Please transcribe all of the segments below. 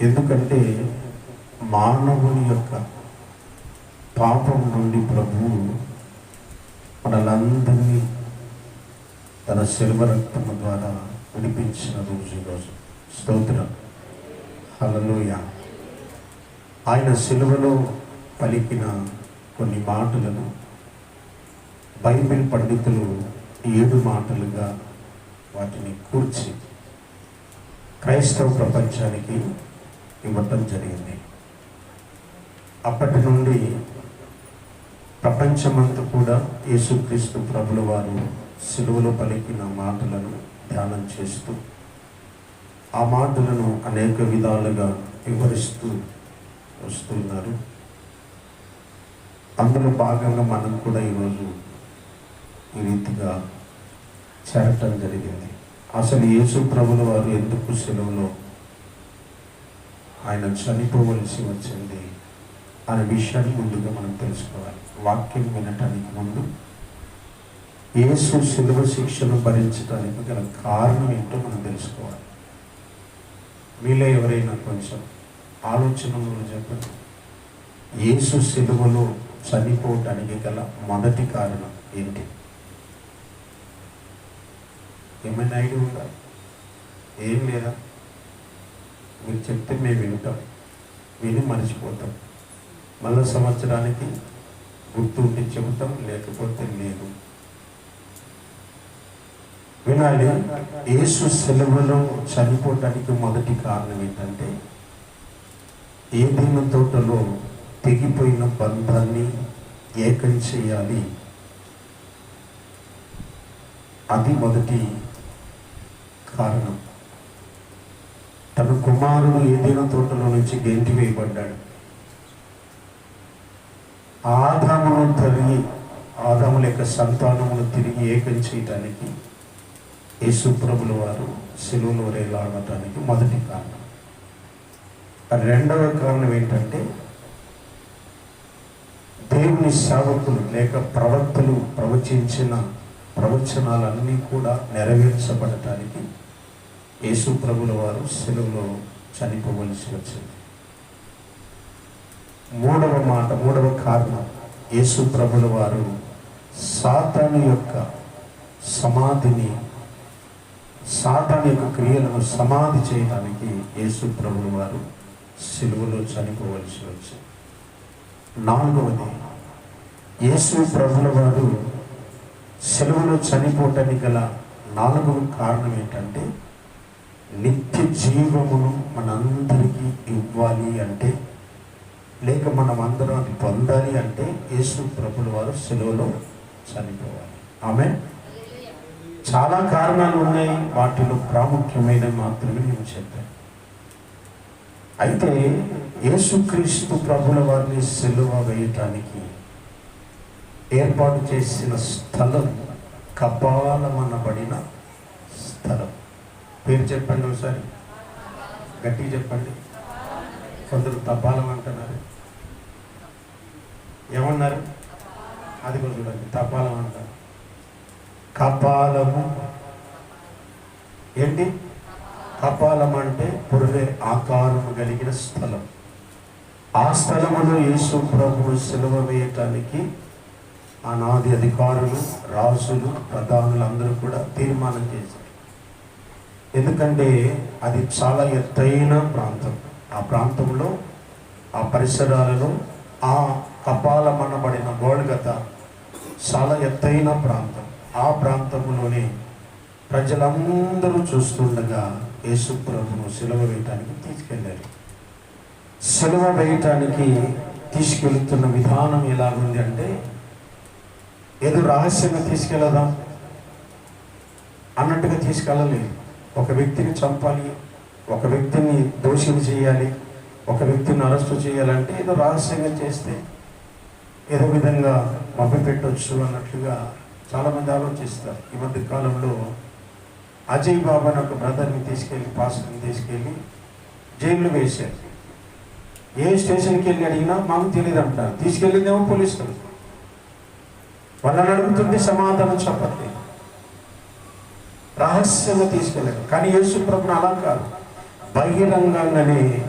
ఎందుకంటే మానవుని యొక్క పాపం నుండి ప్రభువు మనలందరినీ తన శిల్వ రక్తము ద్వారా విడిపించిన రోజు ఈరోజు స్తోత్ర. హలలోయ ఆయన శిలువలో పలికిన కొన్ని మాటలను బైబిల్ పండితులు ఏడు మాటలుగా వాటిని కూర్చి క్రైస్తవ ప్రపంచానికి ఇవ్వటం జరిగింది. అప్పటి నుండి ప్రపంచమంతా కూడా యేసుక్రీస్తు ప్రభుల వారు సిలువలో పలికిన మాటలను ధ్యానం చేస్తూ ఆ మాటలను అనేక విధాలుగా వివరిస్తూ వస్తున్నారు. అందులో భాగంగా మనం కూడా ఈరోజు ఈ రీతిగా చేరటం జరిగింది. అసలు యేసు ప్రభుల వారు ఎందుకు సెలవులో ఆయన చనిపోవలసి వచ్చింది అనే విషయాన్ని ముందుగా మనం తెలుసుకోవాలి. వాక్యం వినటానికి ముందు యేసు శిలువ శిక్షను భరించడానికి గల కారణం ఏంటో మనం తెలుసుకోవాలి. మీలో ఎవరైనా కొంచెం ఆలోచనలు చెప్పండి. యేసు శిలువలో చనిపోవటానికి గల మొదటి కారణం ఏంటి? ఏమైనా ఐడియా ఉందా? ఏం లేదా? మీరు చెప్తే మేము వింటాం. విని మర్చిపోతాం. మళ్ళీ సంవత్సరానికి గుర్తు ఉంటే చెబుతాం లేకపోతే లేదు. వినాలి యేసు సెలవులో చనిపోవటానికి మొదటి కారణం ఏంటంటే ఏదైనా తోటలో తెగిపోయిన బంధాన్ని ఏకం చేయాలి. అది మొదటి కారణం. తన కుమారుడు ఏదైనా తోటలో నుంచి గెంటి వేయబడ్డాడు. ఆదామును తిరిగి ఆదాముల యొక్క సంతానమును తిరిగి ఏకం చేయటానికి యేసుప్రభుల వారు సెలువులో రేలాడటానికి మొదటి కారణం. రెండవ కారణం ఏంటంటే దేవుని సేవకులు లేక ప్రవక్తలు ప్రవచించిన ప్రవచనాలన్నీ కూడా నెరవేర్చబడటానికి యేసు ప్రభుల వారు సెలవులో చనిపోవలసి వచ్చింది. మూడవ మాట మూడవ కారణం యేసు ప్రభుల వారు సాతాను యొక్క సమాధిని సాతాను యొక్క క్రియలను సమాధి చేయడానికి యేసు ప్రభుల వారు సెలవులో చనిపోవలసి వచ్చింది. నాలుగవది యేసు ప్రభుల వారు సెలవులో చనిపోవటానికి గల నాలుగవ కారణం ఏంటంటే నిత్య జీవమును మనందరికీ ఇవ్వాలి అంటే లేక మనం అందరం అది పొందాలి అంటే యేసు ప్రభుల వారు సెలవులో చనిపోవాలి. ఆమె చాలా కారణాలు ఉన్నాయి. వాటిలో ప్రాముఖ్యమైన మాత్రమే నేను చెప్పాను. అయితే యేసుక్రీస్తు ప్రభుల వారిని సెలువ వేయటానికి ఏర్పాటు చేసిన స్థలం కపాలమనబడిన స్థలం. పేరు చెప్పండి ఒకసారి. గట్టిగా చెప్పండి. కొందరు తపాలం అంటున్నారు. ఏమన్నారు? అది కూడా చూడండి. తపాలం అంటారు. కపాలము ఏంటి? కపాలం అంటే పురుడే ఆకారము కలిగిన స్థలం. ఆ స్థలములో యేసు ప్రభువు సెలవ వేయటానికి ఆనాది అధికారులు రాజులు ప్రధానులు అందరూ కూడా తీర్మానం చేశారు. ఎందుకంటే అది చాలా ఎత్తైన ప్రాంతం. ఆ ప్రాంతంలో ఆ పరిసరాలలో ఆ కపాలమనబడిన గోల్గత చాలా ఎత్తైన ప్రాంతం. ఆ ప్రాంతంలోనే ప్రజలందరూ చూస్తుండగా యేసు ప్రభును వేయటానికి తీసుకెళ్ళారు. సెలవు వేయటానికి తీసుకెళ్తున్న విధానం ఎలాగుంది అంటే ఏదో రహస్యంగా తీసుకెళ్దాం అన్నట్టుగా తీసుకెళ్ళలేదు. ఒక వ్యక్తిని చంపాలి ఒక వ్యక్తిని దోషిని చేయాలి ఒక వ్యక్తిని అరెస్టు చేయాలంటే ఏదో రహస్యంగా చేస్తే ఏదో విధంగా మభ్య పెట్టవచ్చు అన్నట్లుగా చాలామంది ఆలోచిస్తారు. ఈ మధ్య కాలంలో అజయ్ బాబా అని ఒక బ్రదర్ని తీసుకెళ్ళి పాస్టర్ని తీసుకెళ్ళి జైల్లో వేశారు. ఏ స్టేషన్కి వెళ్ళి అడిగినా మాకు తెలియదు అంటారు. తీసుకెళ్ళిందేమో పోలీసులు వాళ్ళని అడుగుతుంది సమాధానం చెప్పట్లేదు. రహస్యంగా తీసుకెళ్ళారు. కానీ యేసు ప్రభుని అలా కాదు. బహిరంగంగానే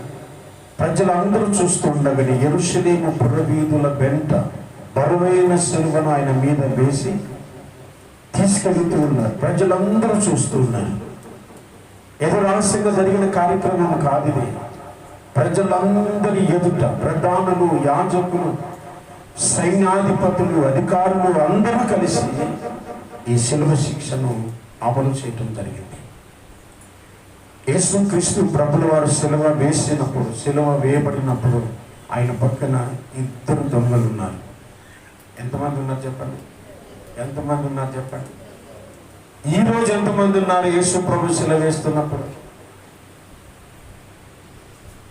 ప్రజలందరూ చూస్తూ ఎరుషలేము పురవీధుల వెంట బరువైన సిలువను ఆయన మీద వేసి తీసుకెళ్తూ ఉన్నారు. ప్రజలందరూ చూస్తున్నారు ఏదో రహస్యంగా జరిగిన కార్యక్రమం కాదు ఇది. ప్రజలందరి ఎదుట ప్రధానులు యాజకులు సైన్యాధిపతులు అధికారులు అందరూ కలిసి ఈ శిల్వ శిక్షను అమలు చేయటం జరిగింది. యేసుక్రీస్తు ప్రభుల వారు సెలవ వేసినప్పుడు సెలవ వేయబడినప్పుడు ఆయన పక్కన ఇద్దరు దొంగలు ఉన్నారు. ఎంతమంది ఉన్నారు చెప్పండి? ఎంతమంది ఉన్నారు చెప్పండి? ఈ రోజు ఎంతమంది ఉన్నారు యేసు ప్రభు శిల వేస్తున్నప్పుడు?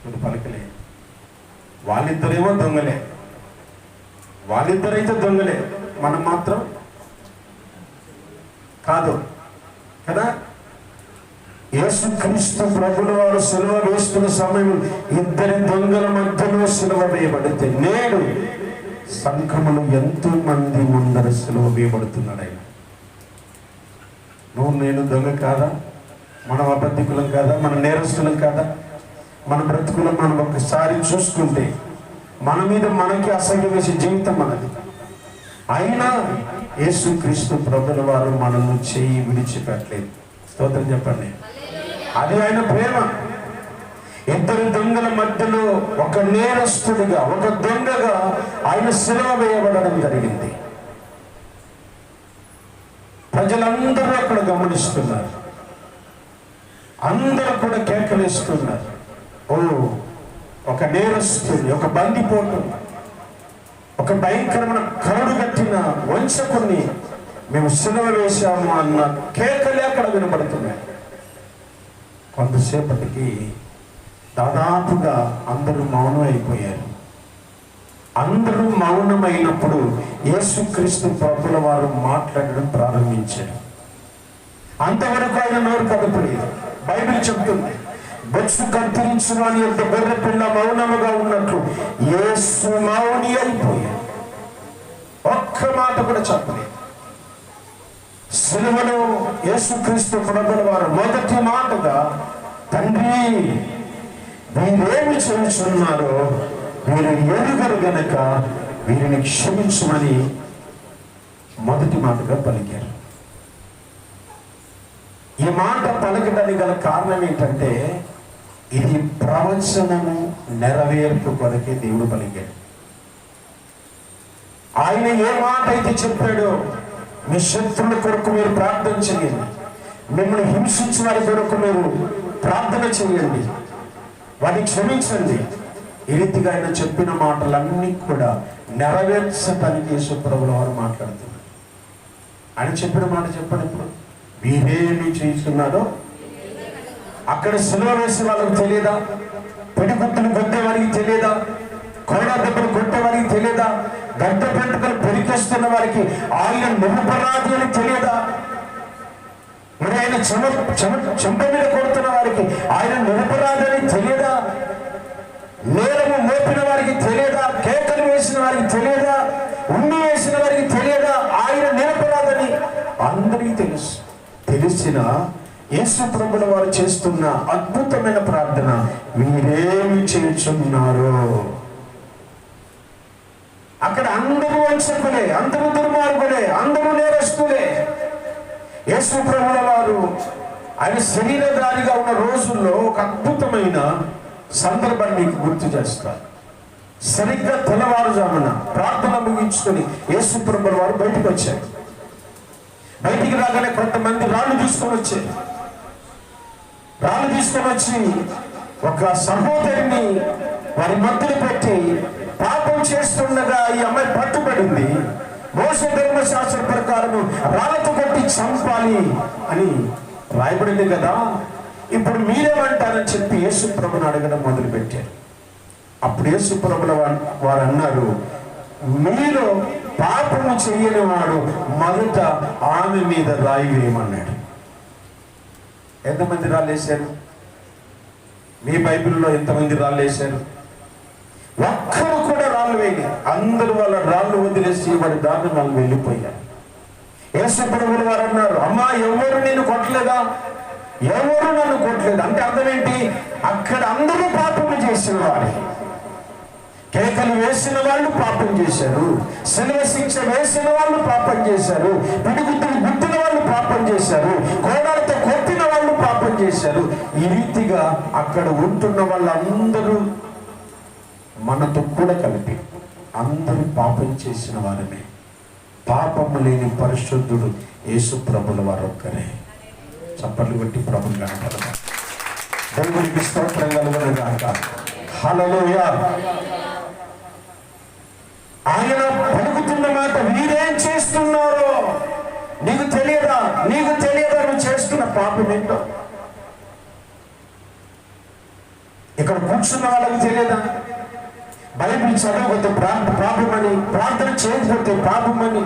ఇప్పుడు పలకలే. వాళ్ళిద్దరేమో దొంగలే. వాళ్ళిద్దరైతే దొంగలే. మనం మాత్రం కాదు. యేసుక్రీస్తు ప్రభుల వారు సెలవ వేస్తున్న సమయం ఇద్దరి దొంగల మధ్యలో సెలవ వేయబడితే నేడు సంఘములు ఎంతో మంది ముందర సెలవ వేయబడుతున్నాడు ఆయన. నువ్వు నేను దొంగ కాదా? మనం అబద్ధికులం కాదా? మన నేరస్తులం కాదా? మన బ్రతుకులం మనం ఒకసారి చూసుకుంటే మన మీద మనకి అసహ్య వేసే జీవితం మనది. అయినా యేసుక్రీస్తు ప్రభుల వారు మనల్ని చేయి విడిచిపెట్టలేదు. స్తోత్రం చెప్పండి. అది ఆయన ప్రేమ. ఇద్దరు దొంగల మధ్యలో ఒక నేరస్తుడిగా ఒక దొంగగా ఆయన శిలవ వేయబడడం జరిగింది. ప్రజలందరూ అక్కడ గమనిస్తున్నారు. అందరూ కూడా కేకలేస్తున్నారు. ఓ ఒక నేరస్తుని ఒక బందిపోటు ఒక భయంకరమైన కరుడు కట్టిన వంశకుని మేము సిలువ వేశాము అన్న కేకలే అక్కడ వినబడుతున్నాయి కొంతసేపటికి దాదాపుగా అందరూ మౌనం అయిపోయారు. అందరూ మౌనమైనప్పుడు యేసుక్రీస్తు ప్రభుల వారు మాట్లాడడం ప్రారంభించారు. అంతవరకు ఆయన నోరు కదపలేదు. బైబిల్ చెప్తుంది బొచ్చు కత్తిరించు అని యొక్క గొర్రె పిల్ల మౌనముగా ఉన్నట్లు యేసు మౌని అయిపోయాడు. ఒక్క మాట కూడా చెప్పలేదు. సిలువలో యేసుక్రీస్తు ప్రభుల వారు మొదటి మాటగా తండ్రి వీరేమి చేస్తున్నారో వీరు ఎరుగరు గనక వీరిని క్షమించమని మొదటి మాటగా పలికారు. ఈ మాట పలకడానికి గల కారణం ఏంటంటే ఇది ప్రవచనము నెరవేర్పు కొరకే దేవుడు పలికాడు. ఆయన ఏ మాట అయితే చెప్పాడో మీ శత్రుల కొరకు మీరు ప్రార్థన చేయండి. మిమ్మల్ని హింసించిన వారి కొరకు మీరు ప్రార్థన చేయండి. వారిని క్షమించండి. ఈ రీతిగా ఆయన చెప్పిన మాటలన్నీ కూడా నెరవేర్చటానికి యేసుప్రభుల వారు మాట్లాడుతున్నారు. ఆయన చెప్పిన మాట చెప్పండి ఇప్పుడు. మీరేమి చేస్తున్నారో అక్కడ సిలువ వేసే వాళ్ళకి తెలియదా? పెడిగుట్టులు కొద్దే వారికి తెలియదా? కోడా దెబ్బలు కొట్టే వారికి తెలియదా? గడ్డ పెంటుకలు పెరికేస్తున్న వారికి ఆయన నిరపరాధి అని తెలియదా? మరి ఆయన చెమ చెమ చెంప మీద కొడుతున్న వారికి ఆయన నిరపరాధి అని తెలియదా? నేరము మోపిన వారికి తెలియదా? కేకలు వేసిన వారికి తెలియదా? ఉన్ని వేసిన వారికి తెలియదా? ఆయన నిరపరాదని అందరికీ తెలుసు. తెలిసిన యేసు ప్రభుల వారు చేస్తున్న అద్భుతమైన ప్రార్థన మీరేమి చేస్తున్నారు అక్కడ అందరూ వంచకులే అందరూ దుర్మార్గులే అందరూ నేరస్తులే. యేసు ప్రభుల వారు ఆయన శరీరధారిగా ఉన్న రోజుల్లో ఒక అద్భుతమైన సందర్భాన్ని మీకు గుర్తు చేస్తారు సరిగ్గా తెల్లవారుజామున ప్రార్థన ముగించుకొని యేసు ప్రభుల వారు బయటకు వచ్చారు. బయటికి రాగానే కొంతమంది రాళ్ళు తీసుకొని వచ్చారు. రాళ్ళు తీసుకొని వచ్చి ఒక సహోదరిని వారి మధ్యలో పెట్టి చేస్తుండగా ఈ అమ్మాయి పట్టుబడింది. మోస ధర్మశాస్త్ర ప్రకారం రాళ్ళతో కొట్టి చంపాలి అని రాయబడింది కదా. ఇప్పుడు మీరేమంటారని చెప్పి యేసు ప్రభుని అడగడం మొదలుపెట్టారు. అప్పుడు యేసు ప్రభుల వారు అన్నారు మీరు పాపము చేయని వాడు మొదట ఆమె మీద రాయి వేయమన్నాడు. ఎంతమంది రాళ్ళు మీ బైబిల్లో ఎంతమంది రాళ్ళు ఒక్కరు కూడా రాళ్ళు వేయలేదు అందరూ వాళ్ళ రాళ్ళు వదిలేసి వాడి దాన్ని వాళ్ళు వెళ్ళిపోయారు. యేసు ప్రభులు వారు అన్నారు అమ్మా ఎవరు నేను కొట్టలేదా? ఎవరు నన్ను కొట్టలేదు? అంటే అర్థం ఏంటి? అక్కడ అందరూ పాపం చేసిన వారే. కేకలు వేసిన వాళ్ళు పాపం చేశారు. శిలువ శిక్ష వేసిన వాళ్ళు పాపం చేశారు. పిడిగుద్దులు గుద్దిన వాళ్ళు పాపం చేశారు. కోడాలతో కొట్టిన వాళ్ళు పాపం చేశారు. ఈ రీతిగా అక్కడ ఉంటున్న వాళ్ళందరూ మనతో కూడా కలిపి అందరూ పాపం చేసిన వారమే. పాపము లేని పరిశుద్ధుడు యేసు ప్రభుల వారు ఒక్కరే. చప్పట్లు కొట్టి ప్రభులు కనపడదాం దేవునికి స్తోత్రం కలుగునుగాక ఆయన పలుకుతున్న మాట మీరేం చేస్తున్నారో నీకు తెలియదా? నీకు తెలియదా? నువ్వు చేస్తున్న పాపం ఏంటో? ఇక్కడ కూర్చున్న వాళ్ళకి తెలియదా? బైబిల్ చదవకపోతే ప్రాబ్లమని పాపమని ప్రార్థన చేయకపోతే ప్రాబ్లమని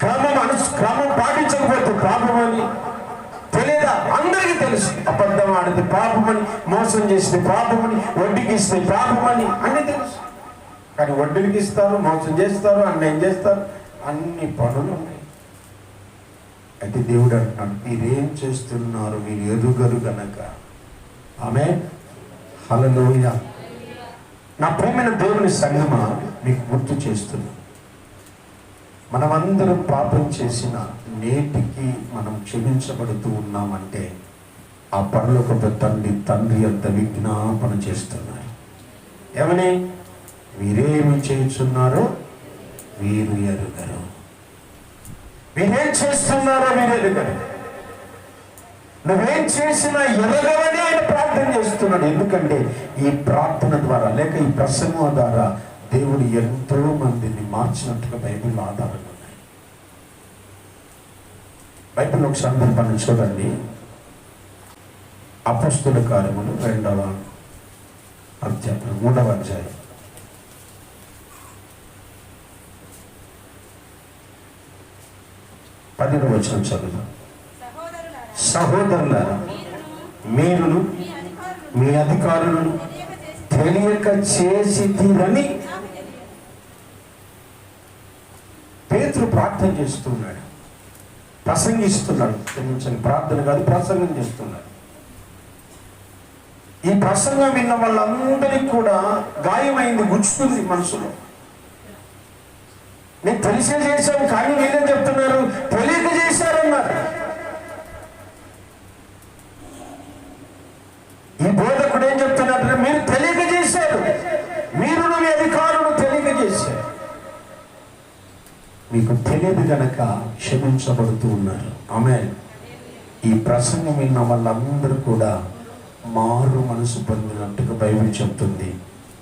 క్రమం అను క్రమం పాటించకపోతే ప్రాబ్లమని తెలియదా? అందరికీ తెలుసు. అబద్ధం ఆడితే పాపమని మోసం చేస్తే పాపమని వడ్డీకి ఇస్తే పాపమని అన్నీ తెలుసు. కానీ వడ్డీకి ఇస్తారు మోసం చేస్తారు అన్యాయం చేస్తారు అన్ని పనులు ఉన్నాయి. అయితే దేవుడు అంటున్నాడు మీరేం చేస్తున్నారు? మీరు ఎదుగరు గనక. ఆమె హలలోయ నా ప్రేమైన దేవుని సంగమ మీకు గుర్తు చేస్తుంది. మనమందరం పాపం చేసిన నేటికి మనం క్షమించబడుతూ ఉన్నామంటే ఆ పరలోకపు తండ్రి తండ్రి అంత విజ్ఞాపన చేస్తున్నారు. ఏమని? మీరేమి చేస్తున్నారో వీరు ఎరుగరు. మీరేం చేస్తున్నారో మీరు ఎరుగరు. నువ్వేం చేసినా ఎరగవని చేస్తున్నాడు ఎందుకంటే ఈ ప్రార్థన ద్వారా లేక ఈ ప్రసంగం ద్వారా దేవుడు ఎంతో మందిని మార్చినట్టుగా బైబిల్ ఆధారాలు ఉన్నాయి. బైబిల్ ఒక సందర్భాన్ని చూడండి. అపస్తుల కార్యములు రెండవ అధ్యాయం మూడవ అధ్యాయం. పదిహేను వచ్చిన చదువు మీరును మీరును మీ అధికారులు తెలియక చేసి తీరని పేతులు ప్రార్థన చేస్తున్నాడు. ప్రసంగిస్తున్నాడు. క్షమించండి ప్రార్థన కాదు ప్రసంగం చేస్తున్నాడు. ఈ ప్రసంగం విన్న వాళ్ళందరికీ కూడా గాయమైంది గుచ్చుతుంది మనసులో. నేను తెలిసే చేశాను కానీ నేనే చెప్తున్నారు? తెలియక చేశారన్నారు ఈ బోధకుడు ఏం చెప్తున్నాడు మీరు తెలియక చేశారు మీరు మీ అధికారులు తెలియక చేశారు మీకు తెలియదు గనక క్షమించబడుతూ ఉన్నారు. ఆమె ఈ ప్రసంగం విన్న వాళ్ళందరూ కూడా మారు మనసు పొందినట్టుగా బైబిల్ చెప్తుంది.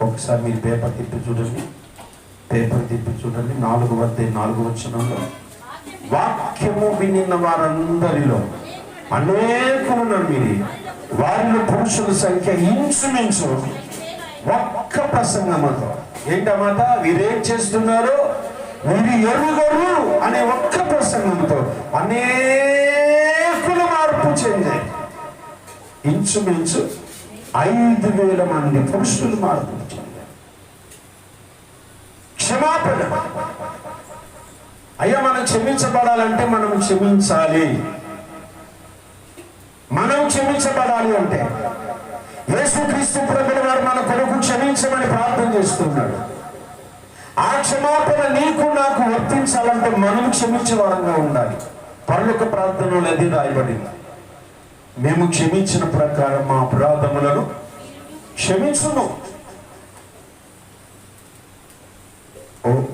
ఒకసారి మీరు పేపర్ తిప్పి చూడండి. పేపర్ తిప్పి చూడండి. నాలుగు వద్ద నాలుగు వచనంలో వాక్యము వినిన వారందరిలో అనేకమున్నారు మీరు. వారిలో పురుషుల సంఖ్య ఇంచుమించు ఒక్క ప్రసంగమతో ఏంటమాట వీరేం చేస్తున్నారో? వీరు ఎరుగరు అనే ఒక్క ప్రసంగంతో అనేకులు మార్పు చెందాయి. ఇంచుమించు ఐదు వేల మంది పురుషులు మార్పు చెందారు క్షమాపణ. అయ్యా మనం క్షమించబడాలంటే మనం క్షమించాలి. మనం క్షమించబడాలి అంటే యేసుక్రీస్తు ప్రభుల వారు మన కొరకు క్షమించమని ప్రార్థన చేస్తున్నాడు. ఆ క్షమాపణ నీకు నాకు వర్తించాలంటే మనం క్షమించే వారంగా ఉండాలి. పర్లోక ప్రార్థనలో అది రాయబడింది. మేము క్షమించిన ప్రకారం మా అపరాధములను క్షమించును.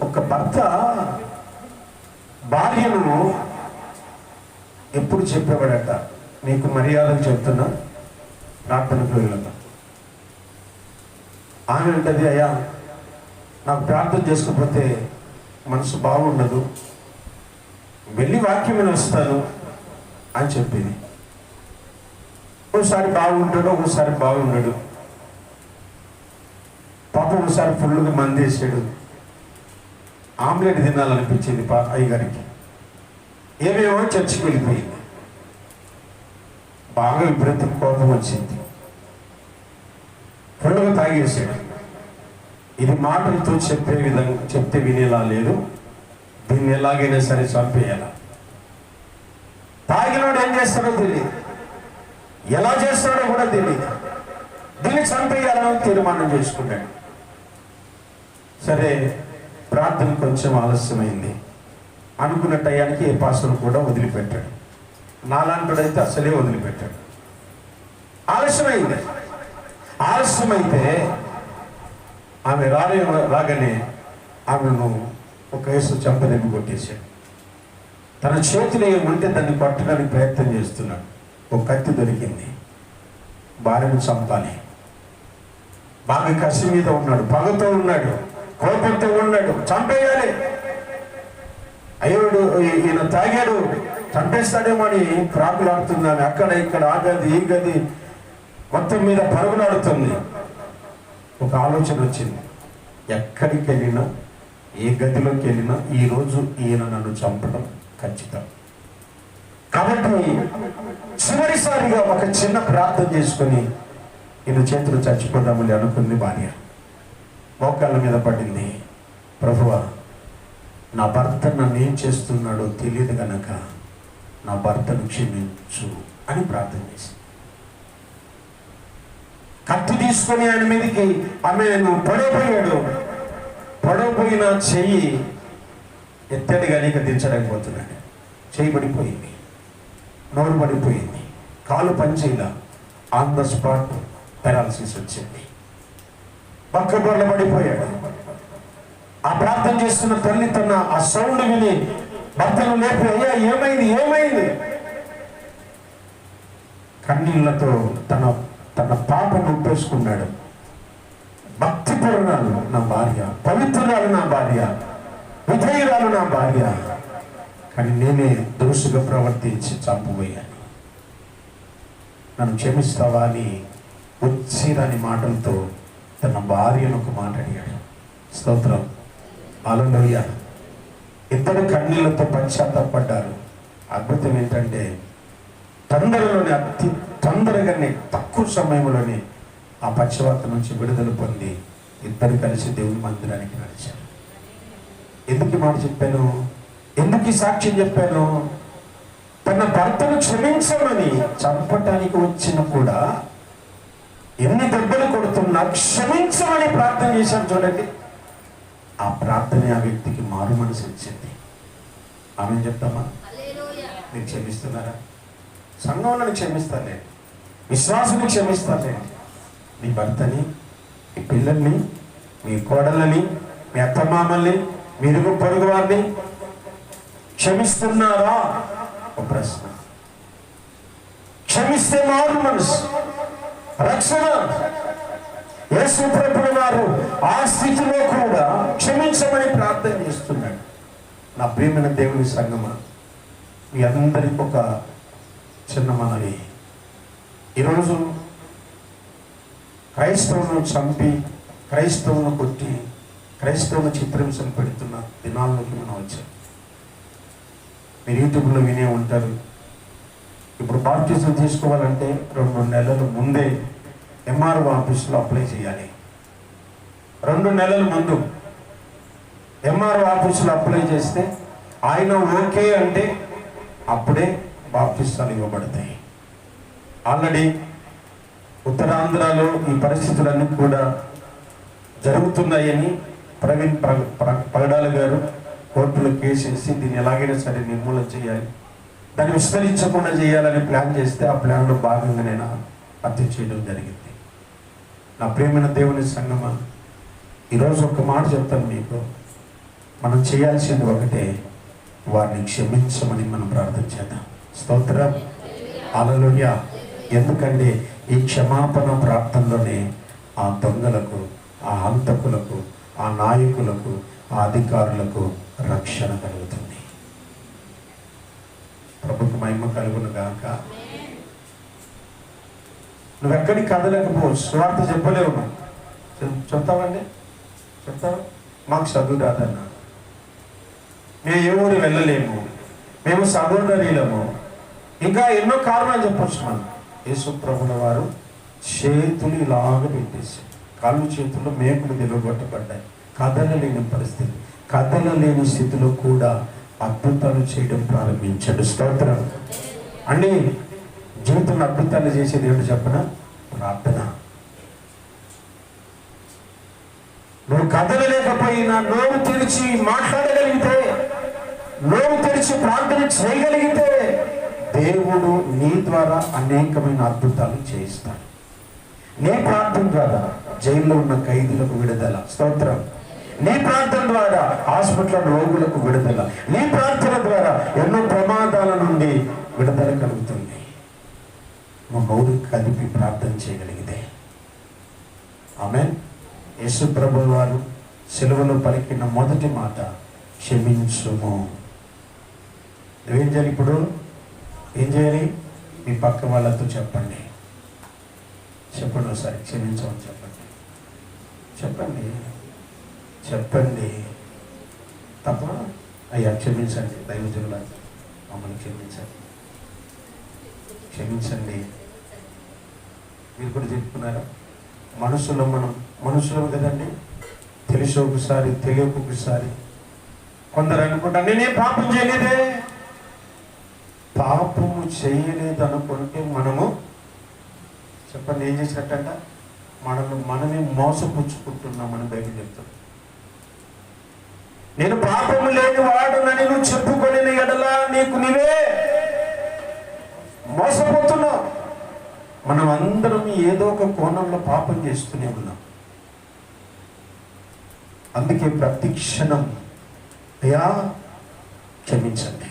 ఒక భర్త భార్యను ఎప్పుడు చెప్పేవాడట? నీకు మర్యాదలు చెప్తున్నా ప్రార్థనకు వెళ్ళదా ఆమె అంటది అయ్యా నాకు ప్రార్థన చేసుకోకపోతే మనసు బాగుండదు. వెళ్ళి వాక్యం వస్తాను అని చెప్పింది. ఒకసారి బాగుంటాడు ఒకసారి బాగుండడు. పాపం ఒకసారి ఫుల్గా మందేసాడు ఆమ్లెట్ తినాలనిపించింది పా అయ్యగారికి. ఏమేమో చర్చికి వెళ్ళిపోయింది. బాగా విపరీతం కోపం వచ్చింది. ఫుల్గా తాగేసాడు ఇది మాటలతో చెప్పే విధంగా చెప్తే వినేలా లేదు. దీన్ని ఎలాగైనా సరే చంపేయాల. తాగినోడు ఏం చేస్తాడో తెలియదు ఎలా చేస్తాడో కూడా తెలియదు దీన్ని చంపేయాలని తీర్మానం చేసుకున్నాడు సరే ప్రార్థన కొంచెం ఆలస్యమైంది. అనుకున్న టయానికి ఏ పాసను కూడా వదిలిపెట్టాడు. నాలాంటిడైతే అసలే వదిలిపెట్టాడు. ఆలస్యమైంది. ఆలస్యమైతే ఆమె రాలే రాగానే ఆమెను ఒక వయసు చంపదెబ్బి కొట్టేశాడు. తన చేతిలో ఏముంటే దాన్ని పట్టడానికి ప్రయత్నం చేస్తున్నాడు. ఒక కత్తి దొరికింది. భార్యను చంపాలి. బాగా కసి మీద ఉన్నాడు. పగతో ఉన్నాడు. కోపంతో ఉన్నాడు. చంపేయాలి. అయ్యోడు ఈయన తాగాడు. చంపేస్తాడేమో అని ప్రాకులాడుతున్నాను. అక్కడ ఇక్కడ ఆ గది ఈ గది మొత్తం మీద పరుగులాడుతుంది. ఒక ఆలోచన వచ్చింది. ఎక్కడికి వెళ్ళినా ఏ గదిలోకి వెళ్ళినా ఈరోజు ఈయన నన్ను చంపడం ఖచ్చితం. కాబట్టి చివరిసారిగా ఒక చిన్న ప్రార్థన చేసుకొని ఈయన చేతులు చచ్చిపోదామని అనుకుంది భార్య. మోకాళ్ళ మీద పడింది. ప్రభువా నా భర్త నన్ను ఏం చేస్తున్నాడో తెలియదు కనుక నా భర్తను క్షమించు అని ప్రార్థన చేసింది. కత్తి తీసుకొని ఆయన మీదకి ఆమెను పడవపోయాడు పడవపోయిన చెయ్యి ఎత్తడిగా కానీ దించలేకపోతున్నాడు. చెయ్యి పడిపోయింది. నోరు పడిపోయింది. కాలు పనిచేయలా ఆన్ ద స్పాట్ పెరాలసిస్ వచ్చింది. పక్క బొర్ల పడిపోయాడు. ఆ ప్రార్థన చేస్తున్న తల్లి తన ఆ సౌండ్ విని భర్తను లేపి అయ్యా ఏమైంది? ఏమైంది? కన్నీళ్ళతో తన తన పాపను ఒప్పేసుకున్నాడు భక్తిపరురాలు నా భార్య పవిత్రురాలు నా భార్య విధేయురాలు నా భార్య. కానీ నేనే దురుసుగా ప్రవర్తించి చంపబోయాను. నన్ను క్షమిస్తావా అని వచ్చిరాని మాటలతో తన భార్యను ఒక మాట అడిగాడు. స్తోత్రం. అలలోయ ఇద్దరు కన్నీళ్ళతో పశ్చాత్తాపడ్డారు. అద్భుతం ఏంటంటే తొందరలోనే అతి తొందరగానే తక్కువ సమయంలోనే ఆ పశ్చాత్త నుంచి విడుదల పొంది ఇద్దరు కలిసి దేవుని మందిరానికి నడిచారు. ఎందుకు మాట చెప్పాను? ఎందుకు సాక్ష్యం చెప్పాను? తన భర్తను క్షమించమని చంపటానికి వచ్చిన కూడా ఎన్ని దెబ్బలు కొడుతున్నా క్షమించమని ప్రార్థన చేశాను చూడండి. ఆ ప్రార్థన ఆ వ్యక్తికి మారు మనసు ఇచ్చింది. ఆమె చెప్తామా? మీరు క్షమిస్తున్నారా? సంఘంలో క్షమిస్తాలే విశ్వాసుని క్షమిస్తాలే మీ భర్తని మీ పిల్లల్ని మీ కోడళ్ళని మీ అత్తమామల్ని మీరు పొరుగు వారిని క్షమిస్తున్నారా? ఒక ప్రశ్న. క్షమిస్తే మారు మనసు. రక్షణ. యేసు వారు ఆ స్థితిలో కూడా క్షమించమని ప్రార్థన చేస్తున్నాడు. నా ప్రియమైన దేవుని సంగమ మీ అందరికి ఒక చిన్న మనవి ఈరోజు క్రైస్తవులను చంపి క్రైస్తవులను కొట్టి క్రైస్తవులను చిత్రహింసలు పెడుతున్న దినాల్లోకి మనం వచ్చాం. మీరు యూట్యూబ్లో వినే ఉంటారు. ఇప్పుడు బాప్టిజం తీసుకోవాలంటే రెండు నెలల ముందే ఎంఆర్ఓ ఆఫీస్లో అప్లై చేయాలి. రెండు నెలల ముందు ఎంఆర్ఓ ఆఫీసులో అప్లై చేస్తే ఆయన ఓకే అంటే అప్పుడే బాప్తిస్తాలు ఇవ్వబడతాయి. ఆల్రెడీ ఉత్తరాంధ్రలో ఈ పరిస్థితులన్నీ కూడా జరుగుతున్నాయని ప్రవీణ్ ప్ర- ప్ర- పగడాల గారు కోర్టులో కేసేసి దీన్ని ఎలాగైనా సరే నిర్మూలన చేయాలి. దాన్ని విస్తరించకుండా చేయాలని ప్లాన్ చేస్తే ఆ ప్లాన్లో భాగంగా నేను హత్య చేయడం జరిగింది. నా ప్రేమైన దేవుని సంగమ ఈరోజు ఒక మాట చెప్తాను మీకు. మనం చేయాల్సింది ఒకటే వారిని క్షమించమని మనం ప్రార్థన చేద్దాం. స్తోత్రం. అలలుయ ఎందుకంటే ఈ క్షమాపణ ప్రార్థనలోనే ఆ దొంగలకు ఆ హంతకులకు ఆ నాయకులకు ఆ అధికారులకు రక్షణ కలుగుతుంది. ప్రభుత్వ మహిమ కలుగును గాక. నువ్వు ఎక్కడికి కదలేకపోవచ్చు స్వార్థ చెప్పలేవు నువ్వు. చెప్తావండి? చెప్తావా? మాకు చదువు రాదన్నా. మేము ఏ ఊరు వెళ్ళలేము. మేము సహోదరీలము. ఇంకా ఎన్నో కారణాలు చెప్పచ్చు మనం. యేసు ప్రభుల వారు చేతులు ఇలాగ పెట్టేసి కాళ్ళు చేతుల్లో మేకులు నిలబొట్టబడ్డాయి. కదలలేని పరిస్థితి. కదలలేని స్థితిలో కూడా అద్భుతాలు చేయడం ప్రారంభించాడు. స్తోత్రం. అండి జీవితంలో అద్భుతాలు చేసేది ఏంటో చెప్పన? ప్రార్థన. నువ్వు కదలలేకపోయినా నోరు తెరిచి మాట్లాడగలిగితే నోరు తెరిచి ప్రార్థన చేయగలిగితే దేవుడు నీ ద్వారా అనేకమైన అద్భుతాలు చేయిస్తాడు. నీ ప్రార్థన ద్వారా జైల్లో ఉన్న ఖైదీలకు విడుదల. స్తోత్రం. నీ ప్రార్థన ద్వారా హాస్పిటల్ రోగులకు విడుదల. నీ ప్రార్థన ద్వారా ఎన్నో ప్రమాదాల నుండి విడుదల కలుగుతుంది. నువ్వు కలిపి ప్రార్థన చేయగలిగితే. ఆమె యేసు ప్రభు వారు సెలవులో పలికిన మొదటి మాట క్షమించుము. ఏం చేయాలి ఇప్పుడు? ఏం చేయాలి? మీ పక్క వాళ్ళతో చెప్పండి. చెప్పండి ఒకసారి క్షమించమని చెప్పండి. చెప్పండి. చెప్పండి. తప్ప? అయ్యా క్షమించండి. దైవజనుల మమ్మల్ని క్షమించండి. క్షమించండి. మీరు కూడా చెప్పుకున్నారా? మనుషులు మనం మనుషులం కదండి. తెలిసి ఒకసారి తెలియకొకసారి కొందరు అనుకుంటారు నేనేం పాపం చేయలేదే? పాపము చేయలేదు అనుకుంటే మనము చెప్పండి ఏం చేసినట్టంట? మనల్ని మనమే మోసపుచ్చుకుంటున్నామని బయట చెప్తాం నేను పాపము లేని వాడునని నువ్వు చెప్పుకొని ఎడలా నీకు నీవే మోసపోతున్నావు. మనం అందరం ఏదో ఒక కోణంలో పాపం చేస్తూనే ఉన్నాం. అందుకే ప్రతి క్షణం అయా క్షమించండి.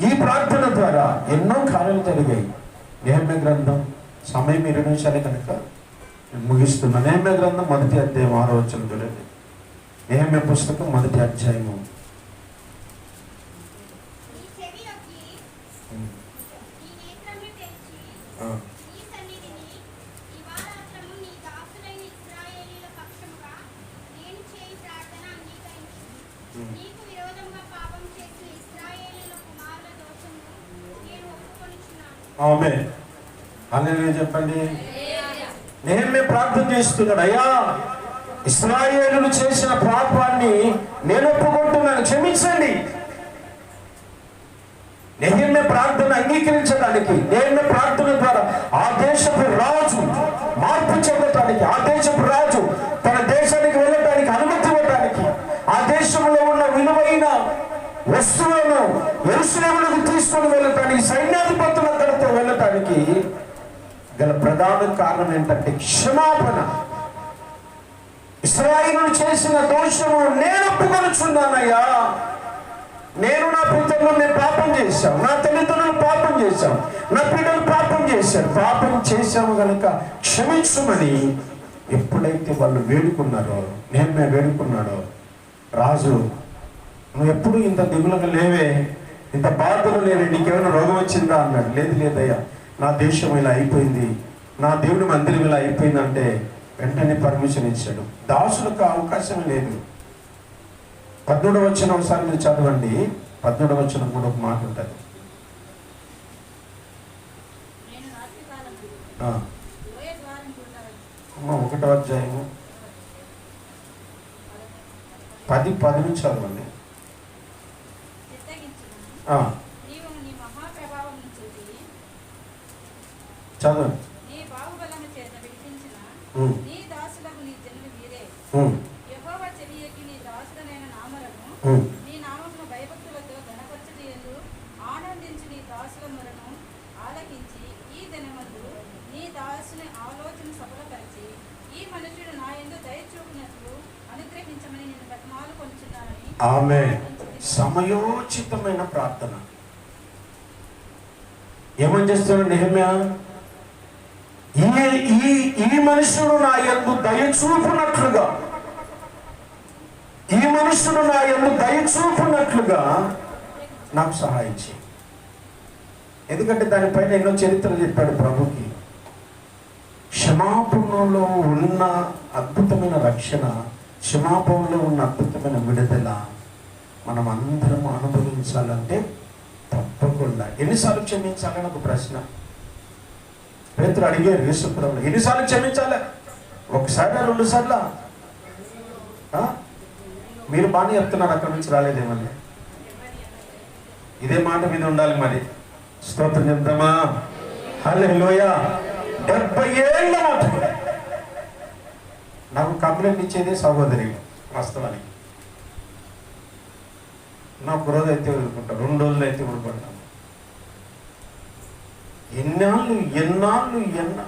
ఈ ప్రార్థన ద్వారా ఎన్నో కార్యాలు జరిగాయి. నేమ్య గ్రంథం సమయం ఇరవై నిమిషాలే కనుక నేను ముగిస్తున్నా. నేమ్య గ్రంథం మొదటి అధ్యాయం ఆరో వచ్చిన చూడండి. నేమ్య పుస్తకం మొదటి అధ్యాయము. నీ చెవి యొక్కి, ఉమ్, నీ నేత్రములు తెరిచి, ఆ, నీ సన్నిధిని దివారాత్రము నీ దాసులైన ఇశ్రాయేలీయుల పక్షముగా నేను చేయి ప్రార్థన అంగీకరించు. ఉమ్. నీకు విరోధముగా పాపం చేసిన ఇశ్రాయేలీయుల కుమారుల దోషమును నేను ఒప్పుకొనుచున్నాను. ఆమె అనే చెప్పండి? నేనే ప్రార్థన చేస్తున్నాడు అయ్యా ఇస్రాయేలు చేసిన పాపాన్ని నేను ఒప్పుకుంటున్నాను. క్షమించండి. నెహమ్య ప్రార్థన అంగీకరించడానికి నెహమ్య ప్రార్థన ద్వారా ఆ దేశపు రాజు మార్పు చెందటానికి ఆ దేశపు రాజు తన దేశానికి వెళ్ళటానికి అనుమతి ఇవ్వటానికి ఆ దేశంలో ఉన్న విలువైన వస్తువులను వ్యవసాయములకు తీసుకొని వెళ్ళటానికి సైన్యాధిపతుల అక్కడితో వెళ్ళటానికి గల ప్రధాన కారణం ఏంటంటే క్షమాపణ. ఇస్రాయిలు చేసిన దోషము నేను ఒప్పుకొనుచున్నానయ్యా నేను నా పితరులు నేను పాపం చేశాం నా తల్లిదండ్రులు పాపం చేశాం నా పిల్లలు పాపం చేశారు పాపం చేశాము కనుక క్షమించమని ఎప్పుడైతే వాళ్ళు వేడుకున్నారో నేను వేడుకున్నాడో రాజు నువ్వు ఎప్పుడు ఇంత దిగులుగా లేవే ఇంత బాధలు లేవే నీకేమైనా రోగం వచ్చిందా? అన్నాడు. లేదు లేదయ్యా. నా దేశం ఇలా అయిపోయింది నా దేవుడి మందిరం ఇలా అయిపోయిందంటే వెంటనే పర్మిషన్ ఇచ్చాడు. దాసులకు అవకాశం లేదు. పద్మూడు వచ్చిన ఒకసారి మీరు చదవండి. పద్మూడు వచ్చిన కూడా ఒక మాట ఉంటుంది. ఒకటో అధ్యాయము. పది పది నుంచి చదవండి చిత్తగించున్నాను. ఆ, నీవు నీ మహాప్రభావమును చూపి ఆమె సమయోచితమైన ప్రార్థన. ఏమని చేస్తున్నాడు నెహమ్యా? ఈ ఈ ఈ మనుషుడు నా ఎందు దయ చూపునట్లుగా. ఈ మనుషుడు నా ఎందు దయ చూపునట్లుగా నాకు సహాయం చేయి. ఎందుకంటే దానిపైన ఎన్నో చరిత్రలు చెప్పాడు ప్రభుకి. క్షమాపణలో ఉన్న అద్భుతమైన రక్షణ క్షమాపణలో ఉన్న అద్భుతమైన విడుదల మనం అందరం అనుభవించాలంటే తప్పకుండా. ఎన్నిసార్లు క్షమించాలని ఒక ప్రశ్న? పేతులు అడిగారు యేసుప్రభులు ఎన్నిసార్లు క్షమించాలి? ఒకసారి రెండు సార్లు మీరు బాగానే చెప్తున్నారు అక్కడి నుంచి రాలేదేమని ఇదే మాట మీద ఉండాలి మరి. స్తోత్రం చెప్దామా? లోయ డెబ్బై ఏళ్ళ నాకు కంప్లైంట్ ఇచ్చేదే సహోదరి వాస్తవానికి. నాకు రోజు అయితే వదులుకుంటా రెండు రోజులు అయితే వదులుకుంటాను ఎన్నాళ్ళు ఎన్నాళ్ళు ఎన్నా.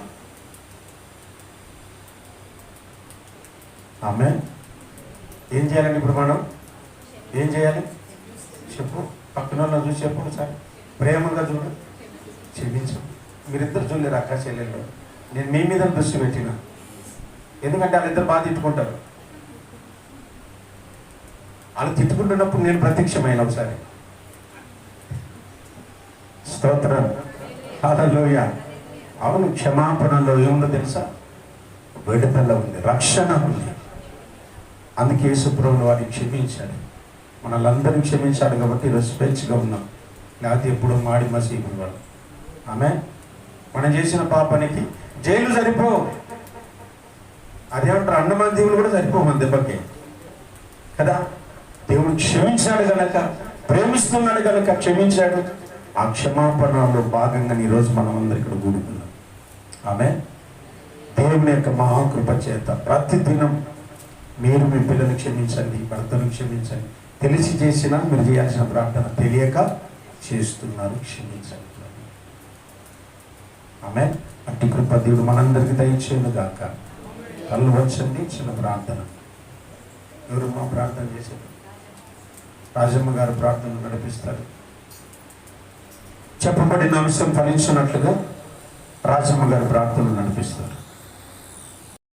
ఆమె ఏం చేయాలండి ఇప్పుడు మనం? ఏం చేయాలి? చెప్పు. పక్కన వాళ్ళని చూసి చెప్పు సార్ ప్రేమగా చూడు. క్షమించు. మీరిద్దరు చూడలేరు అక్క చెల్లెళ్ళు నేను మీ మీద దృష్టి పెట్టిన. ఎందుకంటే వాళ్ళిద్దరు బాగా తిట్టుకుంటారు. వాళ్ళు తిట్టుకుంటున్నప్పుడు నేను ప్రత్యక్షమైన ఒకసారి. స్తోత్రం. హల్లెలూయా అవును క్షమాపణలో ఏముందో తెలుసా? విడతల ఉంది రక్షణ ఉంది. అందుకే యేసుప్రభుని వారిని క్షమించాడు మనల్ందరినీ క్షమించాడు కాబట్టి ఈరోజు స్వేచ్ఛగా ఉన్నాం. లేకపోతే ఎప్పుడు మాడి మసీపు వాడు ఆమె మనం చేసిన పాపానికి జైలు సరిపో. అదేమంటారు? అన్నమాన దేవుడు కూడా సరిపో మన దెబ్బకి. కదా? దేవుడు క్షమించాడు కనుక ప్రేమిస్తున్నాడు కనుక క్షమించాడు. ఆ క్షమాపణలో భాగంగా ఈరోజు మనం అందరు ఇక్కడ కూడుకున్నాం. ఆమె దేవుని యొక్క మహాకృప చేత ప్రతిదినం మీరు మీ పిల్లలు క్షమించండి భర్తను క్షమించండి. తెలిసి చేసినా మీరు చేయాల్సిన ప్రార్థన తెలియక చేస్తున్నారు క్షమించండి. ఆమె అట్టి కృప దేవుడు మనందరికీ దయచేయను గాక. కళ్ళు వచ్చండి చిన్న ప్రార్థన. ఎవరు మా ప్రార్థన చేశారు? రాజమ్మ గారు ప్రార్థన నడిపిస్తారు. చెప్పబడిన అంశం ఫలించినట్లుగా రాజమ్మ గారు ప్రార్థనలు నడిపిస్తారు.